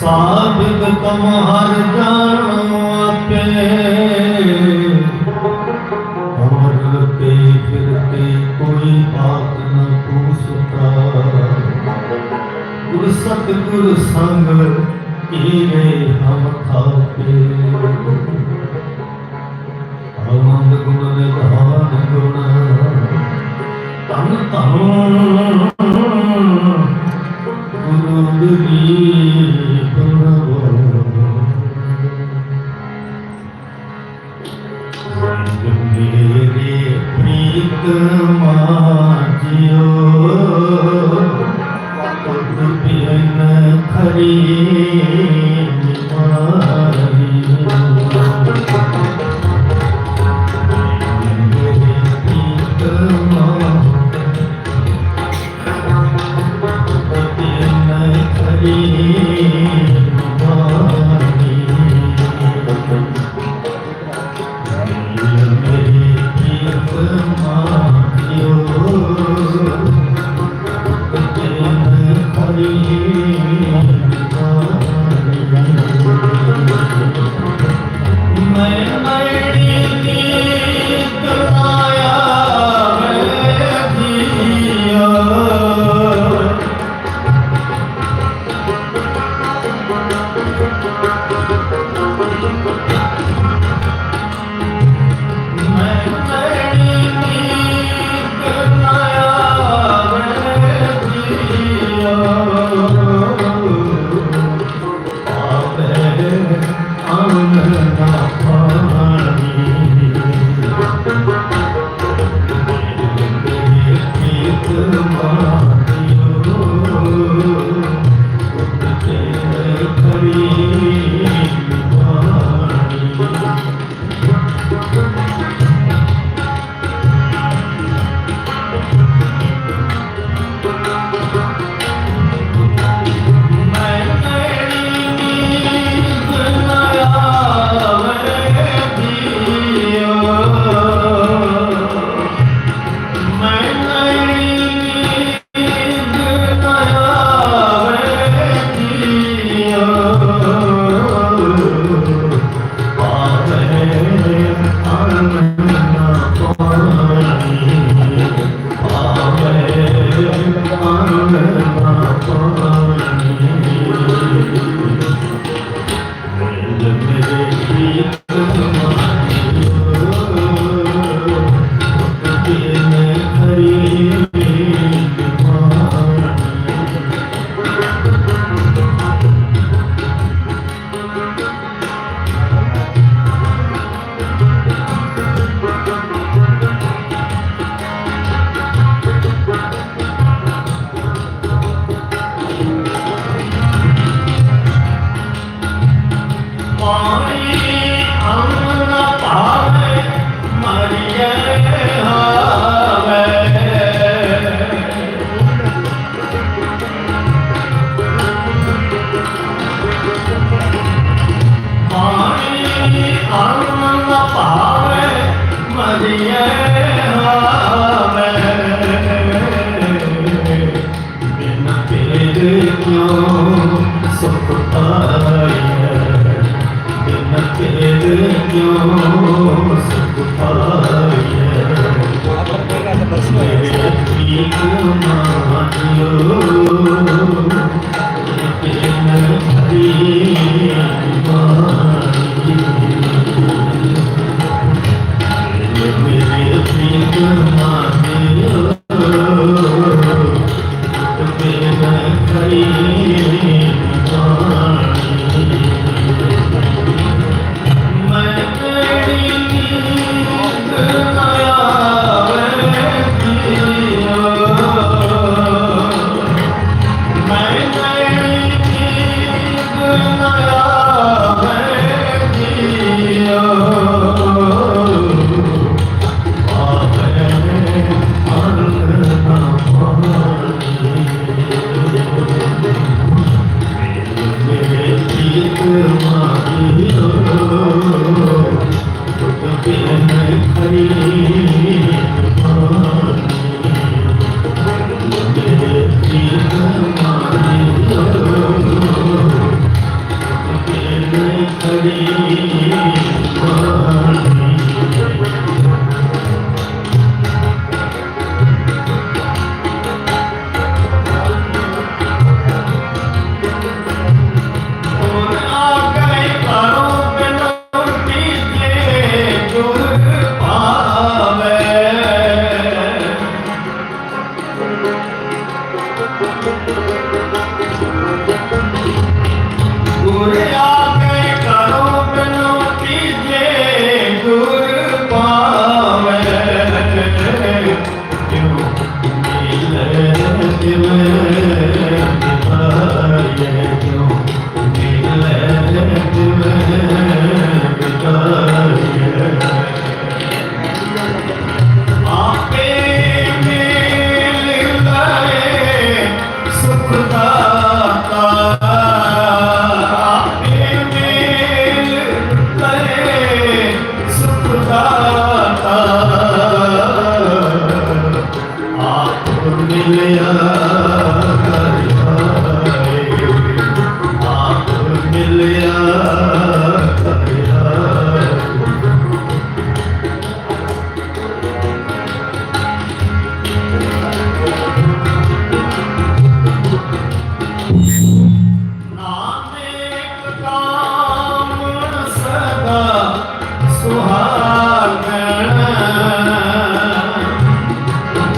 ਸਾਬਿਤ ਤਮ ਹਰ ਜਾਣੋ ਆਪੇ। ਅਮਰ ਤੇ ਫਿਰਤੇ ਕੋਈ ਬਾਤ ਨ ਪੂਛਤਾ ਗੁਰ ਸਤਿਗੁਰ ਸੰਗ ਕੀਨੇ ਹਮ ਖਾਤੇ। ਆਨੰਦ ਗੁਣ ਨਿਧਾਨ ਗੁਣ। ਤਨ ਤਨ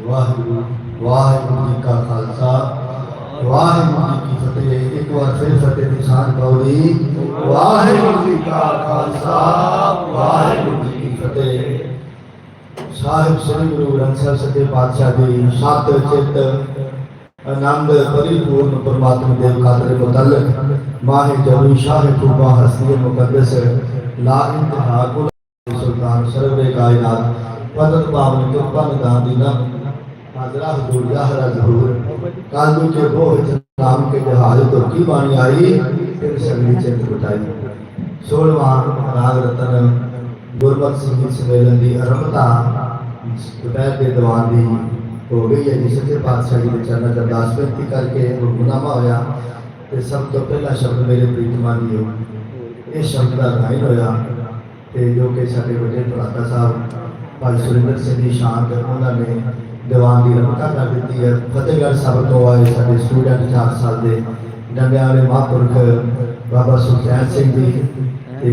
ਵਾਹਿਗੁਰੂ ਵਾਹਿਗੁਰੂ ਜੀ ਕਾ ਖਾਲਸਾ ਵਾਹਿਗੁਰੂ ਜੀ ਕੀ ਫਤਿਹ ਇੱਕ ਵਾਰ ਫਿਰ ਫਤਿਹ ਦੀ ਸਾਂਝ ਪਾਓ ਜੀ ਵਾਹਿਗੁਰੂ ਜੀ ਕਾ ਖਾਲਸਾ ਵਾਹਿਗੁਰੂ ਜੀ ਕੀ ਫਤਿਹ ਸਾਹਿਬ ਸ੍ਰੀ ਗੁਰੂ ਗ੍ਰੰਥ ਸਾਹਿਬ ਸੱਚੇ ਪਾਤਸ਼ਾਹ ਦੀ ਸਤ ਚਿੱਤ ਆਨੰਦ ਪਰਿਪੂਰਨ ਪਰਮਾਤਮਾ ਦੇ ਖਾਤਰ ਮੁਤਲਕ ਮਾਹਿ ਜਰੂ ਸ਼ਾਹ ਖੂਬਾ ਹਸਤੀ ਮੁਕੱਦਸ ਲਾ ਇੰਤਹਾ ਕੁਲ ਸੁਲਤਾਨ ਸਰਵੇ ਕਾਇਨਾਤ ਪਦਤ ਪਾਵਨ ਕਿਰਪਾ ਨਿਦਾਨ ਦੀਨਾ ਹਾਜ਼ਰਾ ਹਜ਼ੂਰ ਜ਼ਾਹਰਾ ਜ਼ਹੂਰ ਕਾਲੂ ਕੇ ਬੋਝ ਨਾਮ ਕੇ ਜਹਾਜ਼ ਤੋਂ ਕੀ ਬਾਣੀ ਆਈ? ਫਿਰ ਸਗਲੀ ਚਿੰਤ ਬਟਾਈ ਸੋਲਵਾਂ ਰਾਗ ਰਤਨ, ਗੁਰਮਤਿ ਸੰਗੀਤ ਸੰਮੇਲਨ ਦੀ ਆਰੰਭਤਾ ਦੁਪਹਿਰ ਦੇ ਦੀਵਾਨ ਦੀ ਹੋ ਗਈ ਹੈ ਜੀ ਸੱਚੇ ਪਾਤਸ਼ਾਹ ਜੀ ਦੇ ਚਰਨਾਂ 'ਚ ਅਰਦਾਸ ਬੇਨਤੀ ਕਰਕੇ ਹੁਕਮਨਾਮਾ ਹੋਇਆ ਤੇ ਸਭ ਤੋਂ ਪਹਿਲਾ ਸ਼ਬਦ ਮੇਰੇ ਪ੍ਰੀਤਮਾਨ ਜੀ ਇਹ ਸ਼ਬਦ ਦਾ ਗਾਇਨ ਹੋਇਆ ਤੇ ਜੋ ਕਿ ਸਾਡੇ ਵੱਡੇ ਭਰਾਤਾ ਸਾਹਿਬ ਭਾਈ ਸੁਰਿੰਦਰ ਸਿੰਘ ਦੀ ਸ਼ਾਨ ਉਹਨਾਂ ਨੇ ਦੀਵਾਨ ਦੀ ਰਮਕਾ ਕਰ ਦਿੱਤੀ ਹੈ। ਫਤਿਹਗੜ੍ਹ ਸਾਹਿਬ ਤੋਂ ਆਏ ਸਾਡੇ ਸਟੂਡੈਂਟ 4 ਸਾਲ ਦੇ ਡੰਡਿਆਂ ਵਾਲੇ ਮਹਾਂਪੁਰਖ ਬਾਬਾ ਸੁਖਚੈਨ ਸਿੰਘ ਜੀ ਤੇ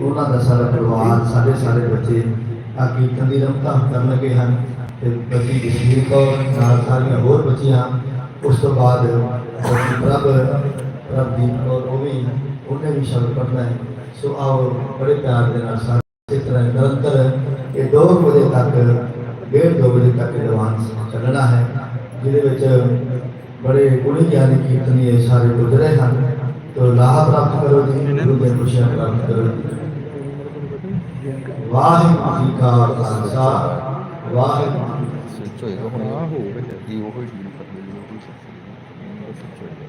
ਉਹਨਾਂ ਦਾ ਸਾਰਾ ਪਰਿਵਾਰ, ਸਾਡੇ ਸਾਰੇ ਬੱਚੇ ਆ ਕੀਰਤਨ ਦੀ ਰਮਕਾ ਕਰਨ ਲੱਗੇ ਹਨ ਤੇ ਬੱਚੀ ਜਸਵੀਰ ਕੌਰ ਨਾਲ ਸਾਰੀਆਂ ਹੋਰ ਬੱਚੀਆਂ, ਉਸ ਤੋਂ ਬਾਅਦ ਪ੍ਰਭ ਪ੍ਰਭਦੀਪ ਕੌਰ ਉਹ ਵੀ, ਉਹਨੇ ਵੀ ਸ਼ਬਦ ਪੜ੍ਹਨਾ ਹੈ। ਸੋ ਆਓ ਬੜੇ ਪਿਆਰ ਦੇ ਨਾਲ ਸਾਰੇ ਤਰ੍ਹਾਂ ਨਿਰੰਤਰ ਇਹ 2 ਵਜੇ ਤੱਕ ਡੇਢ ਦੋ ਵਜੇ ਤੱਕ ਦੀਵਾਨ ਚੱਲਣਾ ਹੈ ਜਿਹਦੇ ਵਿੱਚ ਬੜੇ ਗੁਣੀ ਗਿਆਨੀ ਕੀਰਤਨੀ ਸਾਰੇ ਗੁਜ਼ਰੇ ਹਨ। ਤੋ ਲਾਭ ਪ੍ਰਾਪਤ ਕਰੋ ਜੀ ਗੁਰੂ ਦੇ ਖੁਸ਼ੀਆਂ ਪ੍ਰਾਪਤ ਕਰੋ ਵਾਹਿਗੁਰੂ ਜੀ ਕਾ ਖਾਲਸਾ ਵਾਹਿਗੁਰੂ ਸੱਚ ਹੋਏਗਾ ਹੁਣ ਆ ਹੋਵੇ ਜੀ ਉਹ ਹੀ ਨਹੀਂ ਕਰ ਲਈ ਉਹ ਹੀ ਸੱਚ ਹੋਏਗਾ